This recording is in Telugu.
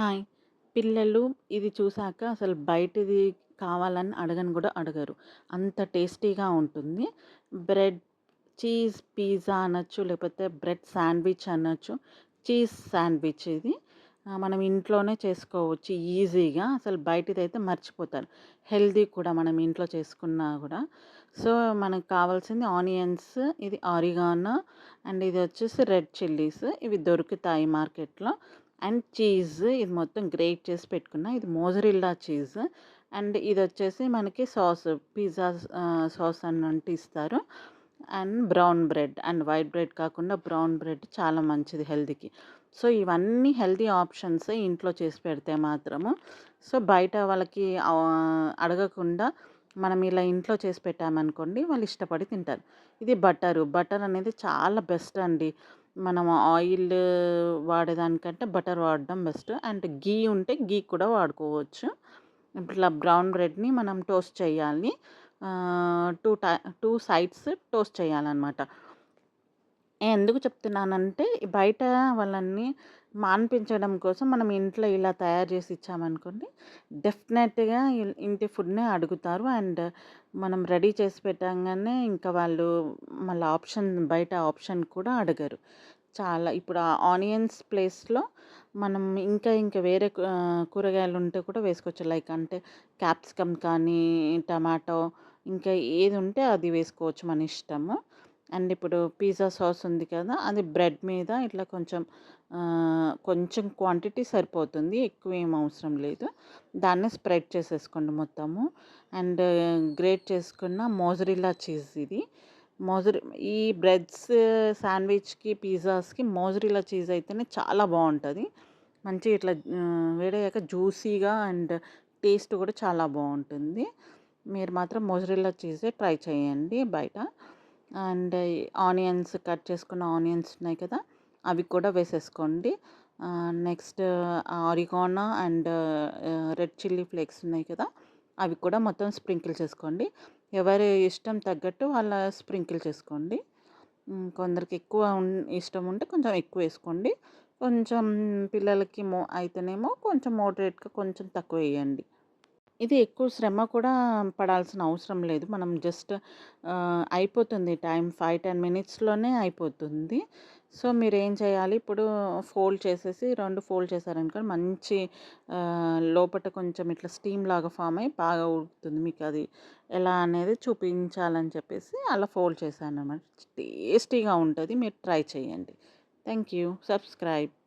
హాయ్! పిల్లలు ఇది చూసాక అసలు బయటది కావాలని అడగని కూడా అడగరు. అంత టేస్టీగా ఉంటుంది. బ్రెడ్ చీజ్ పిజ్జా అనొచ్చు, లేకపోతే బ్రెడ్ శాండ్‌విచ్ అనొచ్చు. చీజ్ శాండ్‌విచ్ ఇది. మనం ఇంట్లోనే చేసుకోవచ్చు ఈజీగా. అసలు బయటిదైతే మర్చిపోతారు. హెల్దీ కూడా మనం ఇంట్లో చేసుకున్నా కూడా సో, మనకు కావాల్సింది ఆనియన్స్, ఇది ఆరిగానో అండ్ ఇది వచ్చేసి రెడ్ చిల్లీస్. ఇవి దొరుకుతాయి మార్కెట్‌లో. అండ్ చీజ్ ఇది మొత్తం గ్రేట్ చేసి పెట్టుకున్నా. ఇది మోజరిల్లా చీజ్. అండ్ ఇది వచ్చేసి మనకి సాస్ పిజ్జా సాస్ సాస్ అంటే ఇస్తారు. And brown bread and white bread కాకుండా బ్రౌన్ బ్రెడ్ చాలా మంచిది హెల్దీకి సో, ఇవన్నీ హెల్తీ ఆప్షన్స్ ఇంట్లో చేసి పెడితే మాత్రము. సో, బయట వాళ్ళకి అడగకుండా మనం ఇలా ఇంట్లో చేసి పెట్టామనుకోండి వాళ్ళు ఇష్టపడి తింటారు. ఇది బటరు. బటర్ అనేది చాలా బెస్ట్ అండి. మనం ఆయిల్ వాడేదానికంటే బటర్ వాడడం బెస్ట్. అండ్ ఘీ ఉంటే ఘీ కూడా వాడుకోవచ్చు. ఇట్లా బ్రౌన్ బ్రెడ్‌ని మనం టోస్ట్ చేయాలి. Two tie two sides toast చేయాలన్నమాట ఎందుకు చెప్తున్నానంటే బయట వాళ్ళని మాన్పించడం కోసం మనం ఇంట్లో ఇలా తయారు చేసి ఇచ్చామనుకోండి డెఫినెట్‌గా ఇంటి ఫుడ్‌నే అడుగుతారు. అండ్ మనం రెడీ చేసి పెట్టంగానే ఇంకా వాళ్ళు మళ్ళీ ఆప్షన్ బయట ఆప్షన్ కూడా అడగరు. చాలా ఇప్పుడు ఆ ఆనియన్స్ ప్లేస్‌లో మనం ఇంకా ఇంకా వేరే కూరగాయలు ఉంటే కూడా వేసుకోవచ్చు. లైక్ అంటే క్యాప్సికమ్ కానీ, టమాటో ఇంకా ఏది ఉంటే అది వేసుకోవచ్చు మన ఇష్టము. అండ్ ఇప్పుడు పిజ్జా సాస్ ఉంది కదా! అది బ్రెడ్ మీద ఇట్లా కొంచెం కొంచెం క్వాంటిటీ సరిపోతుంది. ఎక్కువ ఏం అవసరం లేదు. దాన్ని స్ప్రెడ్ చేసేసుకోండి మొత్తము. అండ్ గ్రేట్ చేసుకున్న మోజరిల్లా చీజ్ ఇది. మోజరి ఈ బ్రెడ్స్ శాండ్‌విచ్‌కి, పిజ్జాస్‌కి మోజరిల్లా చీజ్ అయితేనే చాలా బాగుంటుంది మంచి ఇట్లా వేడయ్యాక జ్యూసీగా అండ్ టేస్ట్ కూడా చాలా బాగుంటుంది మీరు మాత్రం మోజరిల్లా చీజే ట్రై చేయండి బయట. అండ్ ఆనియన్స్ కట్ చేసుకున్న ఆనియన్స్ ఉన్నాయి కదా! అవి కూడా వేసేసుకోండి. Next oregano and red chilli flakes ఉన్నాయి కదా! అవి కూడా మొత్తం స్ప్రింకిల్ చేసుకోండి. ఎవరి ఇష్టం తగ్గట్టు వాళ్ళ స్ప్రింకిల్ చేసుకోండి. కొందరికి ఎక్కువ ఇష్టం ఉంటే కొంచెం ఎక్కువ వేసుకోండి కొంచెం పిల్లలకి మో అయితేనేమో కొంచెం మోడరేట్‌గా కొంచెం తక్కువ వేయండి ఇది ఎక్కువ శ్రమ కూడా పడాల్సిన అవసరం లేదు. మనం జస్ట్ అయిపోతుంది టైం 5, 10 మినిట్స్‌లోనే అయిపోతుంది. సో, మీరేం చేయాలి ఇప్పుడు ఫోల్డ్ చేసేసి రెండు ఫోల్డ్ చేశారనుకో మంచి లోపల కొంచెం ఇట్లా స్టీమ్ లాగా ఫామ్ అయ్యి బాగా ఉడుకుతుంది. అది ఎలా అనేది చూపించాలని చెప్పేసి అలా ఫోల్డ్ చేశాను అనమాట టేస్టీగా ఉంటుంది మీరు ట్రై చేయండి. Thank you. సబ్స్క్రైబ్.